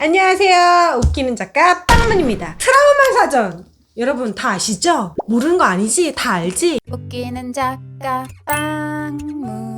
안녕하세요. 웃기는 작가 빵문입니다. 트라우마 사전. 여러분 다 아시죠? 모르는 거 아니지? 다 알지? 웃기는 작가 빵무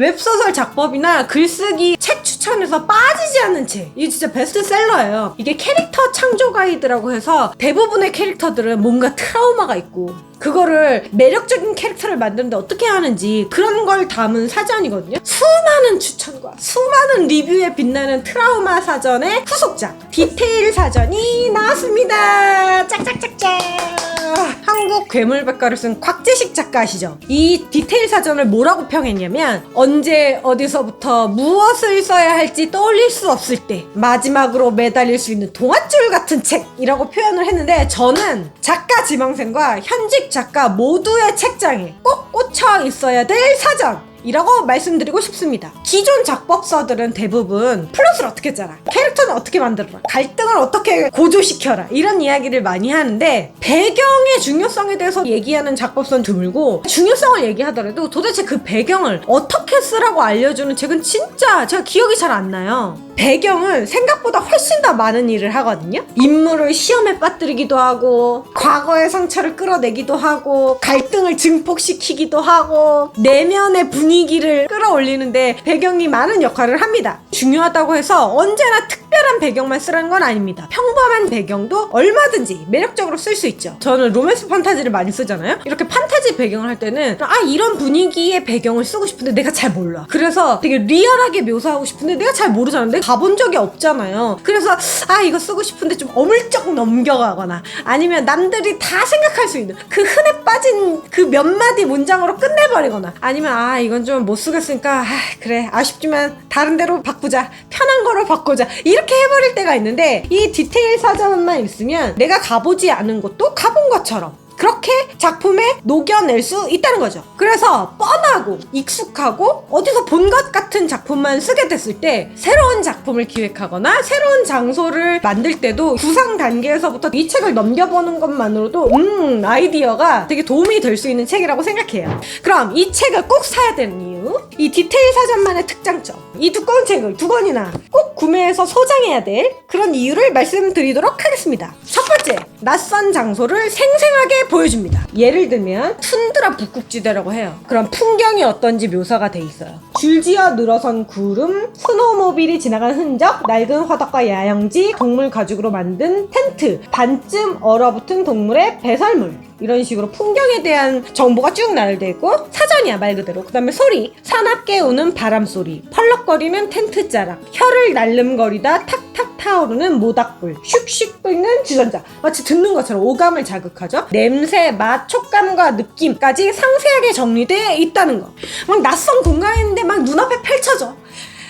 웹소설 작법이나 글쓰기 책 추천에서 빠지지 않는 책. 이게 진짜 베스트셀러예요. 이게 캐릭터 창조 가이드라고 해서 대부분의 캐릭터들은 뭔가 트라우마가 있고 그거를 매력적인 캐릭터를 만드는데 어떻게 하는지 그런 걸 담은 사전이거든요. 수많은 추천과 수많은 리뷰에 빛나는 트라우마 사전의 후속작 디테일 사전이 나왔습니다. 짝짝짝짝. 한국 괴물백과를 쓴 곽재식 작가 아시죠? 이 디테일 사전을 뭐라고 평했냐면 언제 어디서부터 무엇을 써야 할지 떠올릴 수 없을 때 마지막으로 매달릴 수 있는 동아줄 같은 책이라고 표현을 했는데 저는 작가 지망생과 현직 작가 모두의 책장에 꼭 꽂혀 있어야 될 사전 이라고 말씀드리고 싶습니다. 기존 작법서들은 대부분 플롯을 어떻게 짜라, 캐릭터는 어떻게 만들어라, 갈등을 어떻게 고조시켜라 이런 이야기를 많이 하는데 배경의 중요성에 대해서 얘기하는 작법서는 드물고 중요성을 얘기하더라도 도대체 그 배경을 어떻게 쓰라고 알려주는 책은 진짜 제가 기억이 잘 안 나요. 배경을 생각보다 훨씬 더 많은 일을 하거든요. 인물을 시험에 빠뜨리기도 하고, 과거의 상처를 끌어내기도 하고, 갈등을 증폭시키기도 하고, 내면의 분위기를 끌어올리는데 배경이 많은 역할을 합니다. 중요하다고 해서 언제나 특별한 배경만 쓰라는 건 아닙니다. 평범한 배경도 얼마든지 매력적으로 쓸 수 있죠. 저는 로맨스 판타지를 많이 쓰잖아요. 이렇게 판타지 배경을 할 때는 아 이런 분위기의 배경을 쓰고 싶은데 내가 잘 몰라. 그래서 되게 리얼하게 묘사하고 싶은데 내가 잘 모르잖아. 내가 가본 적이 없잖아요. 그래서 아 이거 쓰고 싶은데 좀 어물쩍 넘겨가거나 아니면 남들이 다 생각할 수 있는 그 흔해 빠진 그 몇 마디 문장으로 끝내버리거나 아니면 아 이건 좀 못 쓰겠으니까 아, 그래 아쉽지만 다른 데로 바 꾸자 편한 거로 바꾸자 이렇게 해버릴 때가 있는데 이 디테일 사전만 있으면 내가 가보지 않은 곳도 가본 것처럼 그렇게 작품에 녹여낼 수 있다는 거죠. 그래서 뻔하고 익숙하고 어디서 본 것 같은 작품만 쓰게 됐을 때 새로운 작품을 기획하거나 새로운 장소를 만들 때도 구상 단계에서부터 이 책을 넘겨보는 것만으로도 음 아이디어가 되게 도움이 될 수 있는 책이라고 생각해요. 그럼 이 책을 꼭 사야 되는 이유 이 디테일 사전만의 특장점 이 두꺼운 책을 두 권이나 꼭 구매해서 소장해야 될 그런 이유를 말씀드리도록 하겠습니다. 첫 번째 낯선 장소를 생생하게 보여줍니다. 예를 들면 툰드라 북극지대라고 해요. 그럼 풍경이 어떤지 묘사가 돼 있어요. 줄지어 늘어선 구름, 스노모빌이 지나간 흔적, 낡은 화덕과 야영지, 동물 가죽으로 만든 텐트, 반쯤 얼어붙은 동물의 배설물. 이런 식으로 풍경에 대한 정보가 쭉 나열되어 있고 사전이야 말 그대로 그 다음에 소리 사납게 우는 바람 소리 펄럭거리는 텐트 자락 혀를 날름거리다 탁탁 타오르는 모닥불 슉슉 끓는 주전자 마치 듣는 것처럼 오감을 자극하죠 냄새 맛 촉감과 느낌까지 상세하게 정리되어 있다는 거 막 낯선 공간인데 막 눈앞에 펼쳐져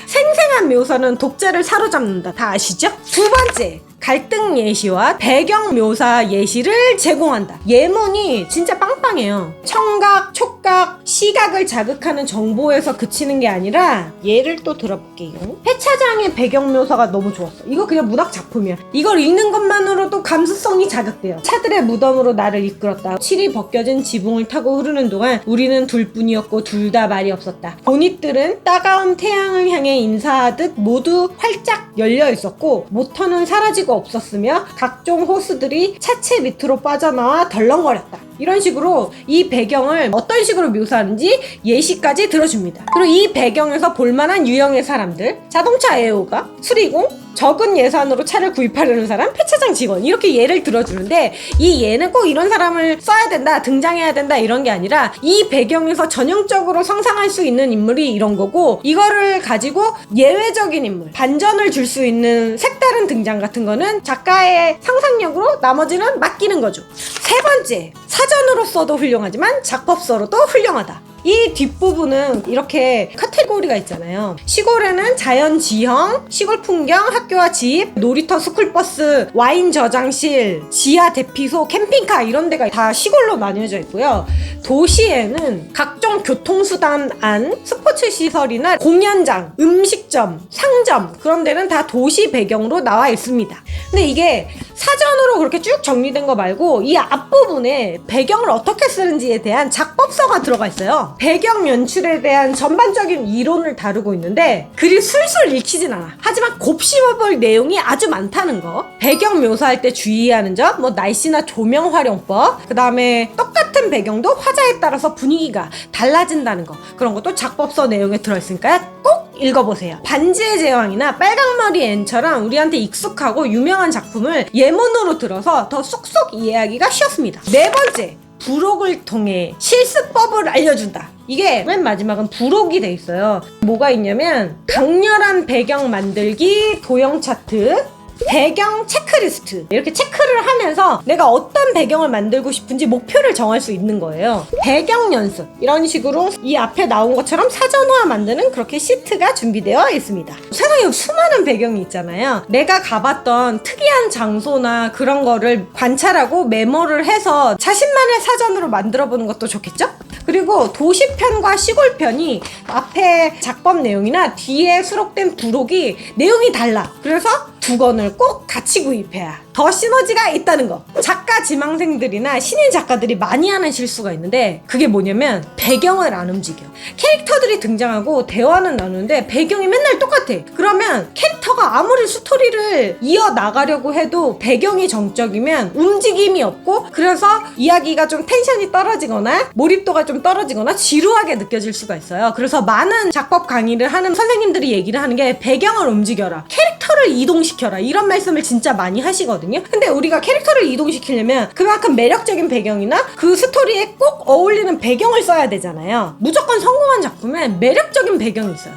생생한 묘사는 독자를 사로잡는다. 다 아시죠? 두 번째. 갈등 예시와 배경 묘사 예시를 제공한다. 예문이 진짜 빵빵해요. 청각, 촉각, 시각을 자극하는 정보에서 그치는 게 아니라 예를 또 들어볼게요. 폐차장의 배경 묘사가 너무 좋았어. 이거 그냥 문학 작품이야. 이걸 읽는 것만으로도 감수성이 자극돼요. 차들의 무덤으로 나를 이끌었다. 칠이 벗겨진 지붕을 타고 흐르는 동안 우리는 둘뿐이었고 둘 다 말이 없었다. 보닛들은 따가운 태양을 향해 인사하듯 모두 활짝 열려 있었고 모터는 사라지고 없었으며 각종 호스들이 차체 밑으로 빠져나와 덜렁거렸다. 이런 식으로 이 배경을 어떤 식으로 묘사하는지 예시까지 들어줍니다. 그리고 이 배경에서 볼만한 유형의 사람들, 자동차 애호가, 수리공, 적은 예산으로 차를 구입하려는 사람, 폐차장 직원 이렇게 예를 들어주는데 이 예는 꼭 이런 사람을 써야 된다, 등장해야 된다 이런 게 아니라 이 배경에서 전형적으로 상상할 수 있는 인물이 이런 거고 이거를 가지고 예외적인 인물, 반전을 줄 수 있는 색다른 등장 같은 거는 작가의 상상력으로 나머지는 맡기는 거죠. 세 번째, 사전으로서도 훌륭하지만 작법서로도 훌륭하다. 이 뒷부분은 이렇게 카테고리가 있잖아요. 시골에는 자연 지형, 시골 풍경, 학교와 집, 놀이터 스쿨버스, 와인 저장실, 지하 대피소, 캠핑카 이런 데가 다 시골로 나뉘어져 있고요. 도시에는 각종 교통수단 안, 스포츠 시설이나 공연장, 음식점, 상점 그런 데는 다 도시 배경으로 나와 있습니다. 근데 이게 사전으로 그렇게 쭉 정리된 거 말고 이 앞부분에 배경을 어떻게 쓰는지에 대한 작법서가 들어가 있어요. 배경 연출에 대한 전반적인 이론을 다루고 있는데 글이 술술 읽히진 않아. 하지만 곱씹어볼 내용이 아주 많다는 거. 배경 묘사할 때 주의하는 점, 뭐 날씨나 조명 활용법, 그 다음에 똑같은 배경도 화자에 따라서 분위기가 달라진다는 거. 그런 것도 작법서 내용에 들어있으니까 꼭 읽어보세요. 반지의 제왕이나 빨강머리 앤처럼 우리한테 익숙하고 유명한 작품을 예문으로 들어서 더 쏙쏙 이해하기가 쉬웠습니다. 네 번째. 부록을 통해 실습법을 알려준다. 이게 맨 마지막은 부록이 돼 있어요. 뭐가 있냐면 강렬한 배경 만들기 도형 차트, 배경 체크리스트. 이렇게 체크를 하면서 내가 어떤 배경을 만들고 싶은지 목표를 정할 수 있는 거예요. 배경 연습. 이런 식으로 이 앞에 나온 것처럼 사전화 만드는 그렇게 시트가 준비되어 있습니다. 세상에 수많은 배경이 있잖아요. 내가 가봤던 특이한 장소나 그런 거를 관찰하고 메모를 해서 자신만의 사전으로 만들어 보는 것도 좋겠죠? 그리고 도시편과 시골편이 앞에 작법 내용이나 뒤에 수록된 부록이 내용이 달라. 그래서 두 권을 꼭 같이 구입해야 더 시너지가 있다는 거. 작가 지망생들이나 신인 작가들이 많이 하는 실수가 있는데 그게 뭐냐면 배경을 안 움직여. 캐릭터들이 등장하고 대화는 나누는데 배경이 맨날 똑같아. 그러면 캐릭 터가 아무리 스토리를 이어 나가려고 해도 배경이 정적이면 움직임이 없고 그래서 이야기가 좀 텐션이 떨어지거나 몰입도가 좀 떨어지거나 지루하게 느껴질 수가 있어요. 그래서 많은 작법 강의를 하는 선생님들이 얘기를 하는 게 배경을 움직여라. 캐릭터를 이동시켜라. 이런 말씀을 진짜 많이 하시거든요. 근데 우리가 캐릭터를 이동시키려면 그만큼 매력적인 배경이나 그 스토리에 꼭 어울리는 배경을 써야 되잖아요. 무조건 성공한 작품엔 매력적인 배경이 있어요.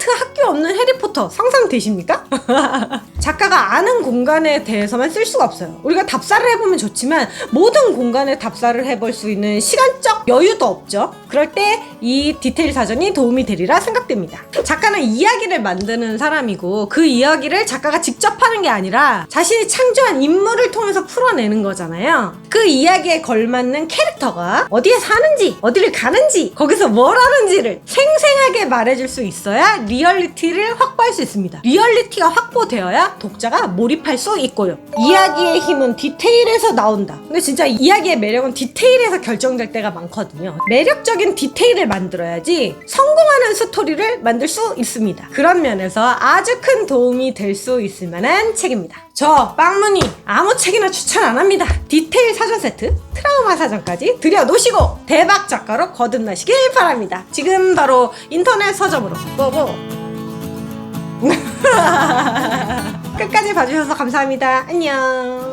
와트 학교 없는 해리포터 상상되십니까? 작가가 아는 공간에 대해서만 쓸 수가 없어요. 우리가 답사를 해보면 좋지만 모든 공간에 답사를 해볼 수 있는 시간적 여유도 없죠. 그럴 때 이 디테일 사전이 도움이 되리라 생각됩니다. 작가는 이야기를 만드는 사람이고 그 이야기를 작가가 직접 하는 게 아니라 자신이 창조한 인물을 통해서 풀어내는 거잖아요. 그 이야기에 걸맞는 캐릭터가 어디에 사는지, 어디를 가는지, 거기서 뭘 하는지를 생 생하게 말해줄 수 있어야 리얼리티를 확보할 수 있습니다. 리얼리티가 확보되어야 독자가 몰입할 수 있고요. 이야기의 힘은 디테일에서 나온다. 근데 진짜 이야기의 매력은 디테일에서 결정될 때가 많거든요. 매력적인 디테일을 만들어야지 성공하는 스토리를 만들 수 있습니다. 그런 면에서 아주 큰 도움이 될 수 있을 만한 책입니다. 저 빵문이 아무 책이나 추천 안 합니다. 디테일 사전 세트, 트라우마 사전까지 들여놓으시고 대박 작가로 거듭나시길 바랍니다. 지금 바로 인터넷 서점으로 고고! 끝까지 봐주셔서 감사합니다. 안녕.